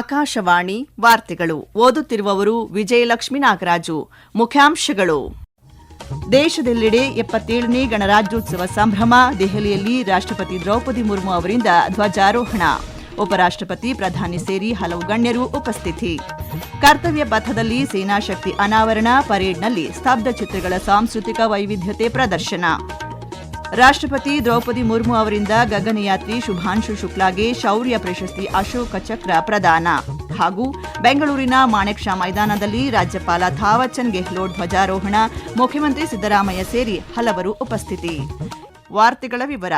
ಆಕಾಶವಾಣಿ ವಾರ್ತೆಗಳು. ಓದುತ್ತಿರುವವರು ವಿಜಯಲಕ್ಷ್ಮಿ ನಾಗರಾಜು. ಮುಖ್ಯಾಂಶಗಳು. ದೇಶದೆಲ್ಲೆಡೆ ಎಪ್ಪತ್ತೇಳನೇ ಗಣರಾಜ್ಯೋತ್ಸವ ಸಂಭ್ರಮ, ದೆಹಲಿಯಲ್ಲಿ ರಾಷ್ಟ್ರಪತಿ ದ್ರೌಪದಿ ಮುರ್ಮು ಅವರಿಂದ ಧ್ವಜಾರೋಹಣ. ಉಪರಾಷ್ಟ್ರಪತಿ ಪ್ರಧಾನಿ ಸೇರಿ ಹಲವು ಗಣ್ಯರು ಉಪಸ್ಥಿತಿ. ಕರ್ತವ್ಯ ಪಥದಲ್ಲಿ ಸೇನಾಶಕ್ತಿ ಅನಾವರಣ, ಪರೇಡ್ನಲ್ಲಿ ಸ್ತಬ್ಧ ಚಿತ್ರಗಳ ಸಾಂಸ್ಕೃತಿಕ ವೈವಿಧ್ಯತೆ ಪ್ರದರ್ಶನ. ರಾಷ್ಟ್ರಪತಿ ದ್ರೌಪದಿ ಮುರ್ಮು ಅವರಿಂದ ಗಗನಯಾತ್ರಿ ಶುಭಾಂಶು ಶುಕ್ಲಾಗೆ ಶೌರ್ಯ ಪ್ರಶಸ್ತಿ ಅಶೋಕ ಚಕ್ರ ಪ್ರದಾನ. ಹಾಗೂ ಬೆಂಗಳೂರಿನ ಮಾಣೆಕ್ ಶಾ ಮೈದಾನದಲ್ಲಿ ರಾಜ್ಯಪಾಲ ಥಾವರ್ಚಂದ್ ಗೆಹ್ಲೋಟ್ ಧ್ವಜಾರೋಹಣ, ಮುಖ್ಯಮಂತ್ರಿ ಸಿದ್ದರಾಮಯ್ಯ ಸೇರಿ ಹಲವರು ಉಪಸ್ಥಿತಿ. ವಾರ್ತೆಗಳ ವಿವರ.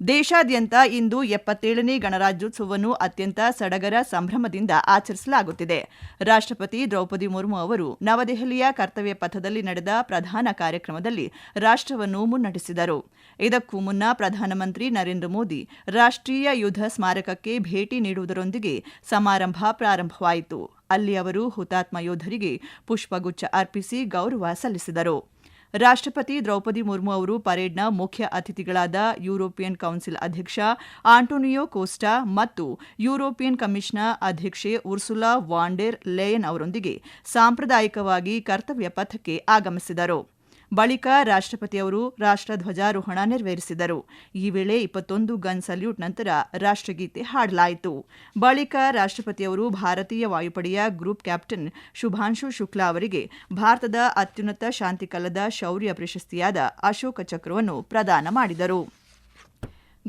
ದೇಶಾದ್ಯಂತ ಇಂದು ಎಪ್ಪತ್ತೇಳನೇ ಗಣರಾಜ್ಯೋತ್ಸವವನ್ನು ಅತ್ಯಂತ ಸಡಗರ ಸಂಭ್ರಮದಿಂದ ಆಚರಿಸಲಾಗುತ್ತಿದೆ. ರಾಷ್ಟ್ರಪತಿ ದ್ರೌಪದಿ ಮುರ್ಮು ಅವರು ನವದೆಹಲಿಯ ಕರ್ತವ್ಯ ಪಥದಲ್ಲಿ ನಡೆದ ಪ್ರಧಾನ ಕಾರ್ಯಕ್ರಮದಲ್ಲಿ ರಾಷ್ಟ್ರವನ್ನು ಮುನ್ನಡೆಸಿದರು. ಇದಕ್ಕೂ ಮುನ್ನ ಪ್ರಧಾನಮಂತ್ರಿ ನರೇಂದ್ರ ಮೋದಿ ರಾಷ್ಟ್ರೀಯ ಯುದ್ಧ ಸ್ಮಾರಕಕ್ಕೆ ಭೇಟಿ ನೀಡುವುದರೊಂದಿಗೆ ಸಮಾರಂಭ ಪ್ರಾರಂಭವಾಯಿತು. ಅಲ್ಲಿ ಅವರು ಹುತಾತ್ಮ ಯೋಧರಿಗೆ ಪುಷ್ಪಗುಚ್ಛ ಅರ್ಪಿಸಿ ಗೌರವ ಸಲ್ಲಿಸಿದರು. ರಾಷ್ಟ್ರಪತಿ ದ್ರೌಪದಿ ಮುರ್ಮು ಅವರು ಪರೇಡ್ನ ಮುಖ್ಯ ಅತಿಥಿಗಳಾದ ಯುರೋಪಿಯನ್ ಕೌನ್ಸಿಲ್ ಅಧ್ಯಕ್ಷ ಆಂಟೋನಿಯೋ ಕೋಸ್ಟಾ ಮತ್ತು ಯುರೋಪಿಯನ್ ಕಮಿಷನ್ನ ಅಧ್ಯಕ್ಷೆ ಉರ್ಸುಲಾ ವಾಂಡೆರ್ ಲೇಯನ್ ಅವರೊಂದಿಗೆ ಸಾಂಪ್ರದಾಯಿಕವಾಗಿ ಕರ್ತವ್ಯ ಪಥಕ್ಕೆ ಆಗಮಿಸಿದರು. ಬಳಿಕ ರಾಷ್ಟ್ರಪತಿ ಅವರು ರಾಷ್ಟ್ರಧ್ವಜಾರೋಹಣ ನೆರವೇರಿಸಿದರು. ಈ ವೇಳೆ ಇಪ್ಪತ್ತೊಂದು ಗನ್ ಸಲ್ಯೂಟ್ ನಂತರ ರಾಷ್ಟ್ರಗೀತೆ ಹಾಡಲಾಯಿತು. ಬಳಿಕ ರಾಷ್ಟ್ರಪತಿಯವರು ಭಾರತೀಯ ವಾಯುಪಡೆಯ ಗ್ರೂಪ್ ಕ್ಯಾಪ್ಟನ್ ಶುಭಾಂಶು ಶುಕ್ಲಾ ಅವರಿಗೆ ಭಾರತದ ಅತ್ಯುನ್ನತ ಶಾಂತಿಕಲದ ಶೌರ್ಯ ಪ್ರಶಸ್ತಿಯಾದ ಅಶೋಕ ಚಕ್ರವನ್ನು ಪ್ರದಾನ ಮಾಡಿದರು.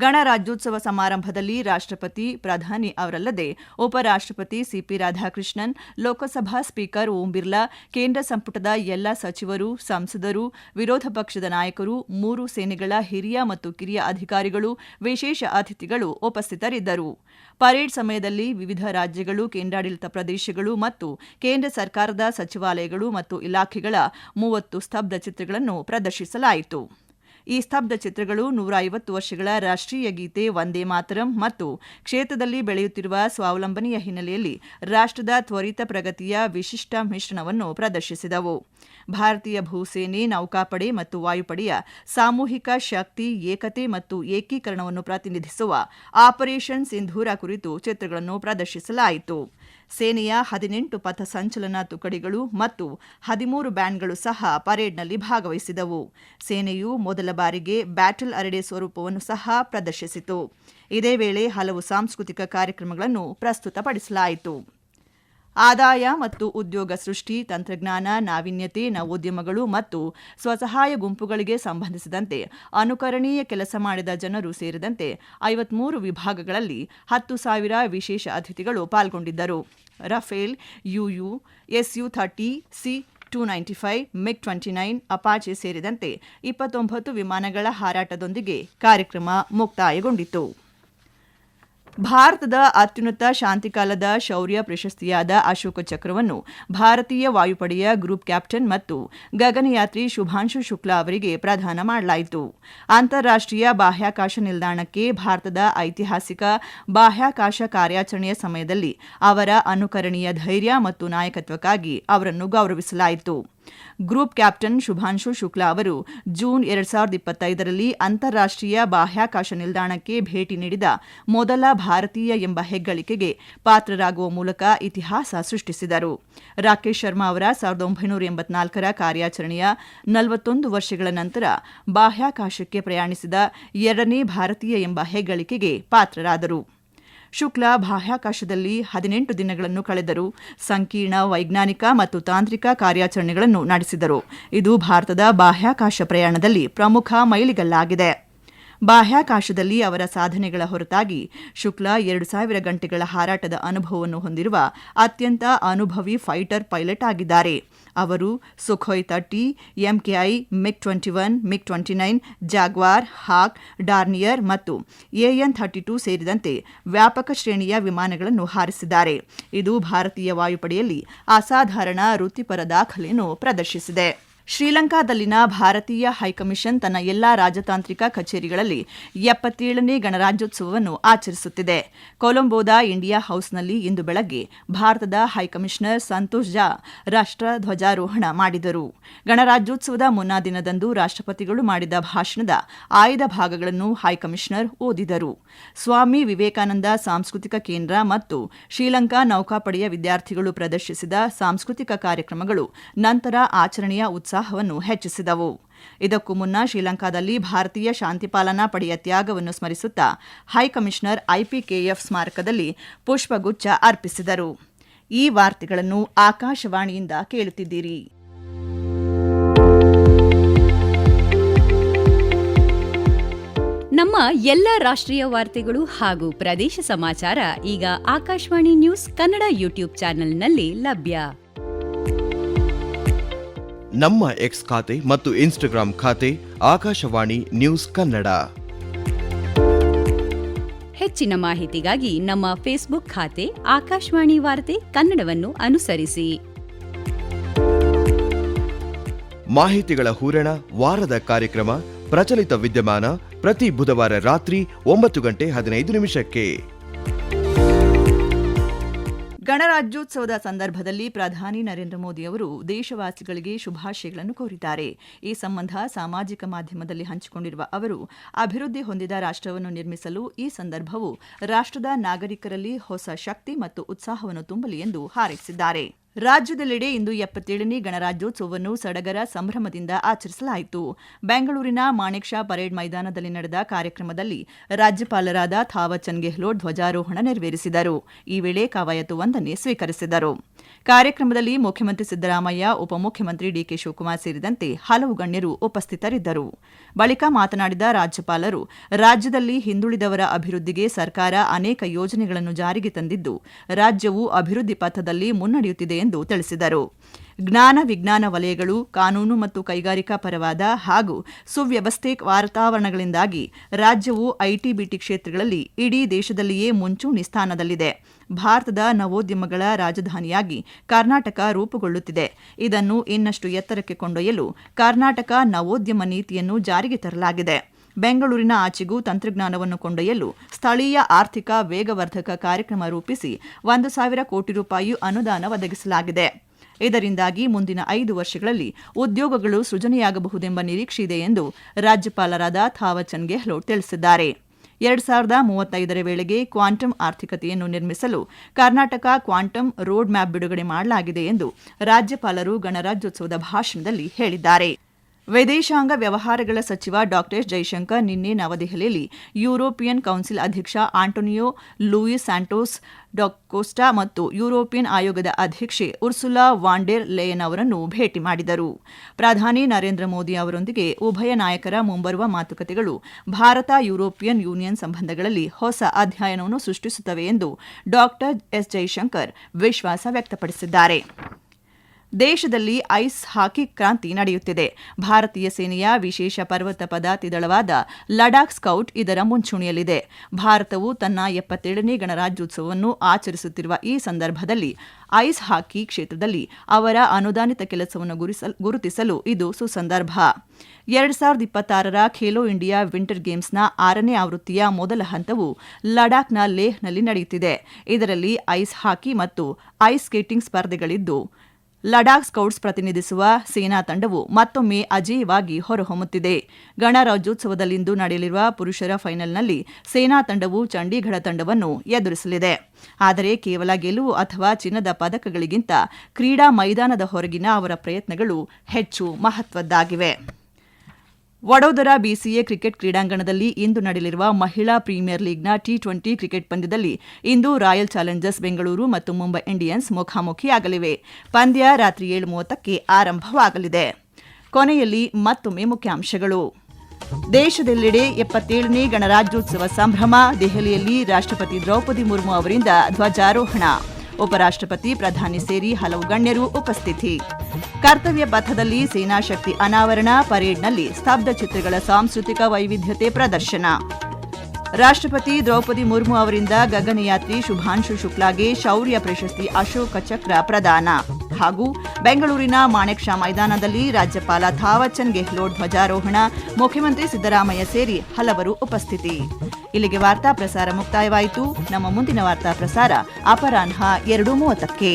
ಗಣರಾಜ್ಯೋತ್ಸವ ಸಮಾರಂಭದಲ್ಲಿ ರಾಷ್ಟ್ರಪತಿ ಪ್ರಧಾನಿ ಅವರಲ್ಲದೆ ಉಪರಾಷ್ಟ್ರಪತಿ ಸಿಪಿ ರಾಧಾಕೃಷ್ಣನ್, ಲೋಕಸಭಾ ಸ್ಪೀಕರ್ ಓಂ ಬಿರ್ಲಾ, ಕೇಂದ್ರ ಸಂಪುಟದ ಎಲ್ಲ ಸಚಿವರು, ಸಂಸದರು, ವಿರೋಧ ಪಕ್ಷದ ನಾಯಕರು, ಮೂರು ಸೇನೆಗಳ ಹಿರಿಯ ಮತ್ತು ಕಿರಿಯ ಅಧಿಕಾರಿಗಳು, ವಿಶೇಷ ಅತಿಥಿಗಳು ಉಪಸ್ಥಿತರಿದ್ದರು. ಪರೇಡ್ ಸಮಯದಲ್ಲಿ ವಿವಿಧ ರಾಜ್ಯಗಳು, ಕೇಂದ್ರಾಡಳಿತ ಪ್ರದೇಶಗಳು ಮತ್ತು ಕೇಂದ್ರ ಸರ್ಕಾರದ ಸಚಿವಾಲಯಗಳು ಮತ್ತು ಇಲಾಖೆಗಳ ಮೂವತ್ತು ಸ್ತಬ್ಧ ಚಿತ್ರಗಳನ್ನು ಪ್ರದರ್ಶಿಸಲಾಯಿತು. ಈ ಸ್ತಬ್ಧ ಚಿತ್ರಗಳು ನೂರ ಐವತ್ತು ವರ್ಷಗಳ ರಾಷ್ಟ್ರೀಯ ಗೀತೆ ವಂದೇ ಮಾತರಂ ಮತ್ತು ಕ್ಷೇತ್ರದಲ್ಲಿ ಬೆಳೆಯುತ್ತಿರುವ ಸ್ವಾವಲಂಬನೆಯ ಹಿನ್ನೆಲೆಯಲ್ಲಿ ರಾಷ್ಟ್ರದ ತ್ವರಿತ ಪ್ರಗತಿಯ ವಿಶಿಷ್ಟ ಮಿಶ್ರಣವನ್ನು ಪ್ರದರ್ಶಿಸಿದವು. ಭಾರತೀಯ ಭೂಸೇನೆ, ನೌಕಾಪಡೆ ಮತ್ತು ವಾಯುಪಡೆಯ ಸಾಮೂಹಿಕ ಶಕ್ತಿ, ಏಕತೆ ಮತ್ತು ಏಕೀಕರಣವನ್ನು ಪ್ರತಿನಿಧಿಸುವ ಆಪರೇಷನ್ ಸಿಂಧೂರ ಕುರಿತು ಚಿತ್ರಗಳನ್ನು ಪ್ರದರ್ಶಿಸಲಾಯಿತು. ಸೇನೆಯ ಹದಿನೆಂಟು ಪಥಸಂಚಲನ ತುಕಡಿಗಳು ಮತ್ತು ಹದಿಮೂರು ಬ್ಯಾಂಡ್ಗಳು ಸಹ ಪರೇಡ್ನಲ್ಲಿ ಭಾಗವಹಿಸಿದವು. ಸೇನೆಯು ಮೊದಲ ಬಾರಿಗೆ ಬ್ಯಾಟಲ್ ಅರಡೆ ಸ್ವರೂಪವನ್ನು ಸಹ ಪ್ರದರ್ಶಿಸಿತು. ಇದೇ ವೇಳೆ ಹಲವು ಸಾಂಸ್ಕೃತಿಕ ಕಾರ್ಯಕ್ರಮಗಳನ್ನು ಪ್ರಸ್ತುತಪಡಿಸಲಾಯಿತು. ಆದಾಯ ಮತ್ತು ಉದ್ಯೋಗ ಸೃಷ್ಟಿ, ತಂತ್ರಜ್ಞಾನ, ನಾವೀನ್ಯತೆ, ನವೋದ್ಯಮಗಳು ಮತ್ತು ಸ್ವಸಹಾಯ ಗುಂಪುಗಳಿಗೆ ಸಂಬಂಧಿಸಿದಂತೆ ಅನುಕರಣೀಯ ಕೆಲಸ ಮಾಡಿದ ಜನರು ಸೇರಿದಂತೆ ಐವತ್ಮೂರು ವಿಭಾಗಗಳಲ್ಲಿ ಹತ್ತು ಸಾವಿರ ವಿಶೇಷ ಅತಿಥಿಗಳು ಪಾಲ್ಗೊಂಡಿದ್ದರು. Rafale, ಯುಯು, SU thirty, C two ninety five, MiG twenty nine, Apache ಸೇರಿದಂತೆ ಇಪ್ಪತ್ತೊಂಬತ್ತು ವಿಮಾನಗಳ ಹಾರಾಟದೊಂದಿಗೆ ಕಾರ್ಯಕ್ರಮ ಮುಕ್ತಾಯಗೊಂಡಿತು ಭಾರತದ ಅತ್ಯುನ್ನತ ಶಾಂತಿಕಾಲದ ಶೌರ್ಯ ಪ್ರಶಸ್ತಿಯಾದ ಅಶೋಕ ಚಕ್ರವನ್ನು ಭಾರತೀಯ ವಾಯುಪಡೆಯ ಗ್ರೂಪ್ ಕ್ಯಾಪ್ಟನ್ ಮತ್ತು ಗಗನಯಾತ್ರಿ ಶುಭಾಂಶು ಶುಕ್ಲಾ ಅವರಿಗೆ ಪ್ರದಾನ ಮಾಡಲಾಯಿತು. ಅಂತಾರಾಷ್ಟ್ರೀಯ ಬಾಹ್ಯಾಕಾಶ ನಿಲ್ದಾಣಕ್ಕೆ ಭಾರತದ ಐತಿಹಾಸಿಕ ಬಾಹ್ಯಾಕಾಶ ಕಾರ್ಯಾಚರಣೆಯ ಸಮಯದಲ್ಲಿ ಅವರ ಅನುಕರಣೀಯ ಧೈರ್ಯ ಮತ್ತು ನಾಯಕತ್ವಕ್ಕಾಗಿ ಅವರನ್ನು ಗೌರವಿಸಲಾಯಿತು. ಗ್ರೂಪ್ ಕ್ಯಾಪ್ಟನ್ ಶುಭಾಂಶು ಶುಕ್ಲಾ ಅವರು ಜೂನ್ ಎರಡ್ ಸಾವಿರದ ಇಪ್ಪತ್ತೈದರಲ್ಲಿ ಅಂತಾರಾಷ್ಟ್ರೀಯ ಬಾಹ್ಯಾಕಾಶ ನಿಲ್ದಾಣಕ್ಕೆ ಭೇಟಿ ನೀಡಿದ ಮೊದಲ ಭಾರತೀಯ ಎಂಬ ಹೆಗ್ಗಳಿಕೆಗೆ ಪಾತ್ರರಾಗುವ ಮೂಲಕ ಇತಿಹಾಸ ಸೃಷ್ಟಿಸಿದರು. ರಾಕೇಶ್ ಶರ್ಮಾ ಅವರ ಸಾವಿರದ ಒಂಬೈನೂರ ಎಂಬತ್ನಾಲ್ಕರ ಕಾರ್ಯಾಚರಣೆಯ ನಲವತ್ತೊಂದು ವರ್ಷಗಳ ನಂತರ ಬಾಹ್ಯಾಕಾಶಕ್ಕೆ ಪ್ರಯಾಣಿಸಿದ ಎರಡನೇ ಭಾರತೀಯ ಎಂಬ ಹೆಗ್ಗಳಿಕೆಗೆ ಪಾತ್ರರಾದರು. ಶುಕ್ಲಾ ಬಾಹ್ಯಾಕಾಶದಲ್ಲಿ ಹದಿನೆಂಟು ದಿನಗಳನ್ನು ಕಳೆದರು ಸಂಕೀರ್ಣ, ವೈಜ್ಞಾನಿಕ ಮತ್ತು ತಾಂತ್ರಿಕ ಕಾರ್ಯಾಚರಣೆಗಳನ್ನು ನಡೆಸಿದರು. ಇದು ಭಾರತದ ಬಾಹ್ಯಾಕಾಶ ಪ್ರಯಾಣದಲ್ಲಿ ಪ್ರಮುಖ ಮೈಲಿಗಲ್ಲಾಗಿದೆ. ಬಾಹ್ಯಾಕಾಶದಲ್ಲಿ ಅವರ ಸಾಧನೆಗಳ ಹೊರತಾಗಿ ಶುಕ್ಲಾ ಎರಡು ಸಾವಿರ ಗಂಟೆಗಳ ಹಾರಾಟದ ಅನುಭವವನ್ನು ಹೊಂದಿರುವ ಅತ್ಯಂತ ಅನುಭವಿ ಫೈಟರ್ ಪೈಲಟ್ ಆಗಿದ್ದಾರೆ. ಅವರು Sukhoi thirty MKI MiG twenty one MiG twenty nine, Jaguar, Hawk, Dornier ಮತ್ತು ಎಎನ್ ಥರ್ಟಿ ಟೂ ಸೇರಿದಂತೆ ವ್ಯಾಪಕ ಶ್ರೇಣಿಯ ವಿಮಾನಗಳನ್ನು ಹಾರಿಸಿದ್ದಾರೆ. ಇದು ಭಾರತೀಯ ವಾಯುಪಡೆಯಲ್ಲಿ ಅಸಾಧಾರಣ ವೃತ್ತಿಪರ ದಾಖಲೆಯನ್ನು ಪ್ರದರ್ಶಿಸಿದೆ. ಶ್ರೀಲಂಕಾದಲ್ಲಿನ ಭಾರತೀಯ ಹೈಕಮಿಷನ್ ತನ್ನ ಎಲ್ಲಾ ರಾಜತಾಂತ್ರಿಕ ಕಚೇರಿಗಳಲ್ಲಿ ಎಪ್ಪತ್ತೇಳನೇ ಗಣರಾಜ್ಯೋತ್ಸವವನ್ನು ಆಚರಿಸುತ್ತಿದೆ. ಕೊಲಂಬೋದ ಇಂಡಿಯಾ ಹೌಸ್ನಲ್ಲಿ ಇಂದು ಬೆಳಗ್ಗೆ ಭಾರತದ ಹೈಕಮಿಷನರ್ ಸಂತೋಷ್ ಜಾ ರಾಷ್ಟ ಧ್ವಜಾರೋಹಣ ಮಾಡಿದರು. ಗಣರಾಜ್ಯೋತ್ಸವದ ಮುನ್ನಾ ದಿನದಂದು ರಾಷ್ಟ್ರಪತಿಗಳು ಮಾಡಿದ ಭಾಷಣದ ಆಯ್ದ ಭಾಗಗಳನ್ನು ಹೈಕಮಿಷನರ್ ಓದಿದರು. ಸ್ವಾಮಿ ವಿವೇಕಾನಂದ ಸಾಂಸ್ಕೃತಿಕ ಕೇಂದ್ರ ಮತ್ತು ಶ್ರೀಲಂಕಾ ನೌಕಾಪಡೆಯ ವಿದ್ಯಾರ್ಥಿಗಳು ಪ್ರದರ್ಶಿಸಿದ ಸಾಂಸ್ಕೃತಿಕ ಕಾರ್ಯಕ್ರಮಗಳು ನಂತರ ಆಚರಣೆಯ ಉತ್ಸಾಹವನ್ನು ಹೆಚ್ಚಿಸಿದವು. ಇದಕ್ಕೂ ಮುನ್ನ ಶ್ರೀಲಂಕಾದಲ್ಲಿ ಭಾರತೀಯ ಶಾಂತಿಪಾಲನಾ ಪಡೆಯ ತ್ಯಾಗವನ್ನು ಸ್ಮರಿಸುತ್ತಾ ಹೈಕಮಿಷನರ್ ಐಪಿಕೆಎಫ್ ಸ್ಮಾರಕದಲ್ಲಿ ಪುಷ್ಪಗುಚ್ಛ ಅರ್ಪಿಸಿದರು. ಈ ವಾರ್ತೆಗಳನ್ನು ಆಕಾಶವಾಣಿಯಿಂದ ಕೇಳುತ್ತಿದ್ದೀರಿ. ನಮ್ಮ ಎಲ್ಲ ರಾಷ್ಟ್ರೀಯ ವಾರ್ತೆಗಳು ಹಾಗೂ ಪ್ರದೇಶ ಸಮಾಚಾರ ಈಗ ಆಕಾಶವಾಣಿ ನ್ಯೂಸ್ ಕನ್ನಡ ಯೂಟ್ಯೂಬ್ ಚಾನೆಲ್ನಲ್ಲಿ ಲಭ್ಯ. ನಮ್ಮ ಎಕ್ಸ್ ಖಾತೆ ಮತ್ತು ಇನ್ಸ್ಟಾಗ್ರಾಂ ಖಾತೆ ಆಕಾಶವಾಣಿ ನ್ಯೂಸ್ ಕನ್ನಡ. ಹೆಚ್ಚಿನ ಮಾಹಿತಿಗಾಗಿ ನಮ್ಮ ಫೇಸ್ಬುಕ್ ಖಾತೆ ಆಕಾಶವಾಣಿ ವಾರ್ತೆ ಕನ್ನಡವನ್ನು ಅನುಸರಿಸಿ. ಮಾಹಿತಿಗಳ ಹೂರಣ ವಾರದ ಕಾರ್ಯಕ್ರಮ ಪ್ರಚಲಿತ ವಿದ್ಯಮಾನ ಪ್ರತಿ ಬುಧವಾರ ರಾತ್ರಿ ಒಂಬತ್ತು ಗಂಟೆ ಹದಿನೈದು ನಿಮಿಷಕ್ಕೆ. ಗಣರಾಜ್ಯೋತ್ಸವದ ಸಂದರ್ಭದಲ್ಲಿ ಪ್ರಧಾನಿ ನರೇಂದ್ರ ಮೋದಿ ಅವರು ದೇಶವಾಸಿಗಳಿಗೆ ಶುಭಾಶಯಗಳನ್ನು ಕೋರಿದ್ದಾರೆ. ಈ ಸಂಬಂಧ ಸಾಮಾಜಿಕ ಮಾಧ್ಯಮದಲ್ಲಿ ಹಂಚಿಕೊಂಡಿರುವ ಅವರು, ಅಭಿವೃದ್ಧಿ ಹೊಂದಿದ ರಾಷ್ಟ್ರವನ್ನು ನಿರ್ಮಿಸಲು ಈ ಸಂದರ್ಭವು ರಾಷ್ಟ್ರದ ನಾಗರಿಕರಲ್ಲಿ ಹೊಸ ಶಕ್ತಿ ಮತ್ತು ಉತ್ಸಾಹವನ್ನು ತುಂಬಲಿ ಎಂದು ಹಾರೈಸಿದ್ದಾರೆ. ರಾಜ್ಯದೆಲ್ಲೆಡೆ ಇಂದು ಎಪ್ಪತ್ತೇಳನೇ ಗಣರಾಜ್ಯೋತ್ಸವವನ್ನು ಸಡಗರ ಸಂಭ್ರಮದಿಂದ ಆಚರಿಸಲಾಯಿತು. ಬೆಂಗಳೂರಿನ ಮಾಣಿಕ್ ಶಾ ಪರೇಡ್ ಮೈದಾನದಲ್ಲಿ ನಡೆದ ಕಾರ್ಯಕ್ರಮದಲ್ಲಿ ರಾಜ್ಯಪಾಲರಾದ ಥಾವರ್ಚಂದ್ ಗೆಹ್ಲೋಟ್ ಧ್ವಜಾರೋಹಣ ನೆರವೇರಿಸಿದರು. ಈ ವೇಳೆ ಕವಾಯತು ವಂದನೆ ಸ್ವೀಕರಿಸಿದರು. ಕಾರ್ಯಕ್ರಮದಲ್ಲಿ ಮುಖ್ಯಮಂತ್ರಿ ಸಿದ್ದರಾಮಯ್ಯ, ಉಪಮುಖ್ಯಮಂತ್ರಿ ಡಿಕೆ ಶಿವಕುಮಾರ್ ಸೇರಿದಂತೆ ಹಲವು ಗಣ್ಯರು ಉಪಸ್ಥಿತರಿದ್ದರು. ಬಳಿಕ ಮಾತನಾಡಿದ ರಾಜ್ಯಪಾಲರು, ರಾಜ್ಯದಲ್ಲಿ ಹಿಂದುಳಿದವರ ಅಭಿವೃದ್ಧಿಗೆ ಸರ್ಕಾರ ಅನೇಕ ಯೋಜನೆಗಳನ್ನು ಜಾರಿಗೆ ತಂದಿದ್ದು, ರಾಜ್ಯವು ಅಭಿವೃದ್ಧಿ ಪಥದಲ್ಲಿ ಮುನ್ನಡೆಯುತ್ತಿದೆ ಎಂದು ತಿಳಿಸಿದರು. ಜ್ಞಾನ ವಿಜ್ಞಾನ ವಲಯಗಳು, ಕಾನೂನು ಮತ್ತು ಕೈಗಾರಿಕಾ ಪರವಾದ ಹಾಗೂ ಸುವ್ಯವಸ್ಥೆ ವಾತಾವರಣಗಳಿಂದಾಗಿ ರಾಜ್ಯವು ಐಟಿ ಬಿಟಿ ಕ್ಷೇತ್ರಗಳಲ್ಲಿ ಇಡೀ ದೇಶದಲ್ಲಿಯೇ ಮುಂಚೂಣಿ ಸ್ಥಾನದಲ್ಲಿದೆ. ಭಾರತದ ನವೋದ್ಯಮಗಳ ರಾಜಧಾನಿಯಾಗಿ ಕರ್ನಾಟಕ ರೂಪುಗೊಳ್ಳುತ್ತಿದೆ. ಇದನ್ನು ಇನ್ನಷ್ಟು ಎತ್ತರಕ್ಕೆ ಕೊಂಡೊಯ್ಯಲು ಕರ್ನಾಟಕ ನವೋದ್ಯಮ ನೀತಿಯನ್ನು ಜಾರಿಗೆ ತರಲಾಗಿದೆ. ಬೆಂಗಳೂರಿನ ಆಚೆಗೂ ತಂತ್ರಜ್ಞಾನವನ್ನು ಕೊಂಡೊಯ್ಯಲು ಸ್ಥಳೀಯ ಆರ್ಥಿಕ ವೇಗವರ್ಧಕ ಕಾರ್ಯಕ್ರಮ ರೂಪಿಸಿ ಒಂದು ಸಾವಿರ ಕೋಟಿ ರೂಪಾಯಿ ಅನುದಾನ ಒದಗಿಸಲಾಗಿದೆ. ಇದರಿಂದಾಗಿ ಮುಂದಿನ ಐದು ವರ್ಷಗಳಲ್ಲಿ ಉದ್ಯೋಗಗಳು ಸೃಜನೆಯಾಗಬಹುದೆಂಬ ನಿರೀಕ್ಷೆಯಿದೆ ಎಂದು ರಾಜ್ಯಪಾಲರಾದ ಥಾವರ್ಚಂದ್ ಗೆಹ್ಲೋಟ್ ತಿಳಿಸಿದ್ದಾರೆ. ಎರಡು ಸಾವಿರದ ಮೂವತ್ತೈದರ ವೇಳೆಗೆ ಕ್ವಾಂಟಮ್ ಆರ್ಥಿಕತೆಯನ್ನು ನಿರ್ಮಿಸಲು ಕರ್ನಾಟಕ ಕ್ವಾಂಟಮ್ ರೋಡ್ ಮ್ಯಾಪ್ ಬಿಡುಗಡೆ ಮಾಡಲಾಗಿದೆ ಎಂದು ರಾಜ್ಯಪಾಲರು ಗಣರಾಜ್ಯೋತ್ಸವದ ಭಾಷಣದಲ್ಲಿ ಹೇಳಿದ್ದಾರೆ. ವಿದೇಶಾಂಗ ವ್ಯವಹಾರಗಳ ಸಚಿವ ಡಾಕ್ಟರ್ ಜೈಶಂಕರ್ ನಿನ್ನೆ ನವದೆಹಲಿಯಲ್ಲಿ ಯುರೋಪಿಯನ್ ಕೌನ್ಸಿಲ್ ಅಧ್ಯಕ್ಷ Antonio Luis Santos da Costa ಮತ್ತು ಯುರೋಪಿಯನ್ ಆಯೋಗದ ಅಧ್ಯಕ್ಷೆ ಉರ್ಸುಲಾ ವಾಂಡೆರ್ ಲೇಯನ್ ಅವರನ್ನು ಭೇಟಿ ಮಾಡಿದರು. ಪ್ರಧಾನಿ ನರೇಂದ್ರ ಮೋದಿ ಅವರೊಂದಿಗೆ ಉಭಯ ನಾಯಕರ ಮುಂಬರುವ ಮಾತುಕತೆಗಳು ಭಾರತ ಯುರೋಪಿಯನ್ ಯೂನಿಯನ್ ಸಂಬಂಧಗಳಲ್ಲಿ ಹೊಸ ಅಧ್ಯಯನವನ್ನು ಸೃಷ್ಟಿಸುತ್ತವೆ ಎಂದು ಡಾ. ಎಸ್. ಜೈಶಂಕರ್ ವಿಶ್ವಾಸ ವ್ಯಕ್ತಪಡಿಸಿದ್ದಾರೆ. ದೇಶದಲ್ಲಿ ಐಸ್ ಹಾಕಿ ಕ್ರಾಂತಿ ನಡೆಯುತ್ತಿದೆ. ಭಾರತೀಯ ಸೇನೆಯ ವಿಶೇಷ ಪರ್ವತ ಪದಾತಿ ದಳವಾದ ಲಡಾಖ್ ಸ್ಕೌಟ್ ಇದರ ಮುಂಚೂಣಿಯಲ್ಲಿದೆ. ಭಾರತವು ತನ್ನ ಎಪ್ಪತ್ತೇಳನೇ ಗಣರಾಜ್ಯೋತ್ಸವವನ್ನು ಆಚರಿಸುತ್ತಿರುವ ಈ ಸಂದರ್ಭದಲ್ಲಿ ಐಸ್ ಹಾಕಿ ಕ್ಷೇತ್ರದಲ್ಲಿ ಅವರ ಅನುದಾನಿತ ಕೆಲಸವನ್ನು ಗುರುತಿಸಲು ಇದು ಸುಸಂದರ್ಭ. ಎರಡ್ ಸಾವಿರದ ಇಪ್ಪತ್ತಾರರ ಖೇಲೋ ಇಂಡಿಯಾ ವಿಂಟರ್ ಗೇಮ್ಸ್ನ ಆರನೇ ಆವೃತ್ತಿಯ ಮೊದಲ ಹಂತವು ಲಡಾಖ್ನ ಲೇಹ್ನಲ್ಲಿ ನಡೆಯುತ್ತಿದೆ. ಇದರಲ್ಲಿ ಐಸ್ ಹಾಕಿ ಮತ್ತು ಐಸ್ ಸ್ಕೇಟಿಂಗ್ ಸ್ಪರ್ಧೆಗಳಿದ್ದು ಲಡಾಖ್ ಸ್ಕೌಟ್ಸ್ ಪ್ರತಿನಿಧಿಸುವ ಸೇನಾ ತಂಡವು ಮತ್ತೊಮ್ಮೆ ಅಜೇಯವಾಗಿ ಹೊರಹೊಮ್ಮುತ್ತಿದೆ. ಗಣರಾಜ್ಯೋತ್ಸವದಲ್ಲಿಂದು ನಡೆಯಲಿರುವ ಪುರುಷರ ಫೈನಲ್ನಲ್ಲಿ ಸೇನಾ ತಂಡವು ಚಂಡೀಗಢ ತಂಡವನ್ನು ಎದುರಿಸಲಿದೆ. ಆದರೆ ಕೇವಲ ಗೆಲುವು ಅಥವಾ ಚಿನ್ನದ ಪದಕಗಳಿಗಿಂತ ಕ್ರೀಡಾ ಮೈದಾನದ ಹೊರಗಿನ ಅವರ ಪ್ರಯತ್ನಗಳು ಹೆಚ್ಚು ಮಹತ್ವದ್ದಾಗಿವೆ. ವಡೋದರ ಬಿಸಿಎ ಕ್ರಿಕೆಟ್ ಕ್ರೀಡಾಂಗಣದಲ್ಲಿ ಇಂದು ನಡೆಯಲಿರುವ ಮಹಿಳಾ ಪ್ರೀಮಿಯರ್ ಲೀಗ್ನ ಟಿ ಟ್ವೆಂಟಿ ಕ್ರಿಕೆಟ್ ಪಂದ್ಯದಲ್ಲಿ ಇಂದು ರಾಯಲ್ ಚಾಲೆಂಜರ್ಸ್ ಬೆಂಗಳೂರು ಮತ್ತು ಮುಂಬೈ ಇಂಡಿಯನ್ಸ್ ಮುಖಾಮುಖಿಯಾಗಲಿವೆ. ಪಂದ್ಯ ರಾತ್ರಿ ಏಳು ಮೂವತ್ತಕ್ಕೆ ಆರಂಭವಾಗಲಿದೆ. ಕೊನೆಯಲ್ಲಿ ಮತ್ತೊಮ್ಮೆ ಮುಖ್ಯಾಂಶಗಳು. ದೇಶದೆಲ್ಲೆಡೆ ಎಪ್ಪತ್ತೇಳನೇ ಗಣರಾಜ್ಯೋತ್ಸವ ಸಂಭ್ರಮ, ದೆಹಲಿಯಲ್ಲಿ ರಾಷ್ಟ್ರಪತಿ ದ್ರೌಪದಿ ಮುರ್ಮು ಅವರಿಂದ ಧ್ವಜಾರೋಹಣ. ಉಪರಾಷ್ಟ್ರಪತಿ ಪ್ರಧಾನಿ ಸೇರಿ ಹಲವು ಗಣ್ಯರು ಉಪಸ್ಥಿತಿ. ಕರ್ತವ್ಯ ಪಥದಲ್ಲಿ ಸೇನಾ ಶಕ್ತಿ ಅನಾವರಣ ಪರೇಡ್ನಲ್ಲಿ ಸ್ತಬ್ಧ ಚಿತ್ರಗಳ ಸಾಂಸ್ಕೃತಿಕ ವೈವಿಧ್ಯತೆ ಪ್ರದರ್ಶನ. ರಾಷ್ಟ್ರಪತಿ ದ್ರೌಪದಿ ಮುರ್ಮು ಅವರಿಂದ ಗಗನಯಾತ್ರಿ ಶುಭಾಂಶು ಶುಕ್ಲಾಗೆ ಶೌರ್ಯ ಪ್ರಶಸ್ತಿ ಅಶೋಕ ಚಕ್ರ ಪ್ರದಾನ. ಹಾಗೂ ಬೆಂಗಳೂರಿನ ಮಾಣೆಕ್ ಶಾ ಮೈದಾನದಲ್ಲಿ ರಾಜ್ಯಪಾಲ ಥಾವರ್ಚಂದ್ ಗೆಹ್ಲೋಟ್ ಧ್ವಜಾರೋಹಣ, ಮುಖ್ಯಮಂತ್ರಿ ಸಿದ್ದರಾಮಯ್ಯ ಸೇರಿ ಹಲವರು ಉಪಸ್ಥಿತಿ. ಇಲ್ಲಿಗೆ ವಾರ್ತಾ ಪ್ರಸಾರ ಮುಕ್ತಾಯವಾಯಿತು. ನಮ್ಮ ಮುಂದಿನ ವಾರ್ತಾ ಪ್ರಸಾರ ಅಪರಾಹ್ನ ಎರಡು ಮೂವತ್ತಕ್ಕೆ.